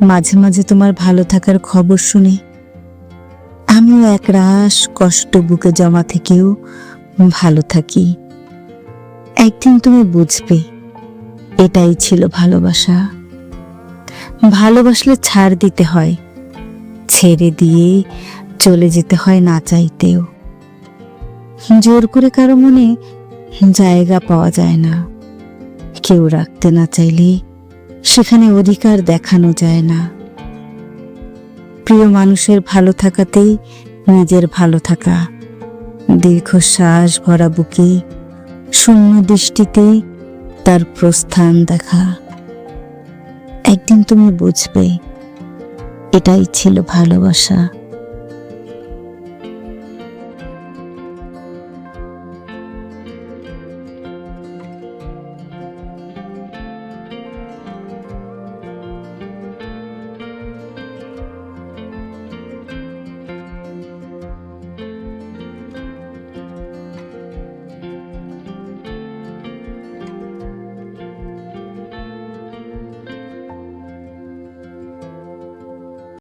মাঝে মাঝে তোমার ভালো থাকার খবর শুনে। আমিও এক রাস কষ্ট বুকে জমা থেকেও ভালো থাকি। একদিন তুমি বুঝবে, এটাই ছিল ভালোবাসা। ভালোবাসলে ছাড় দিতে হয়, ছেড়ে দিয়ে চলে যেতে হয় না চাইতেও। জোর করে কারও মনে জায়গা পাওয়া যায় না। কেউ রাখতে না চাইলে সেখানে অধিকার দেখানো যায় না। প্রিয় মানুষের ভালো থাকাতেই নিজের ভালো থাকা। দীর্ঘশ্বাস ভরা বুকে, শূন্য দৃষ্টিতে তার প্রস্থান দেখা। একদিন তুমি বুঝবে, এটাই ছিল ভালোবাসা।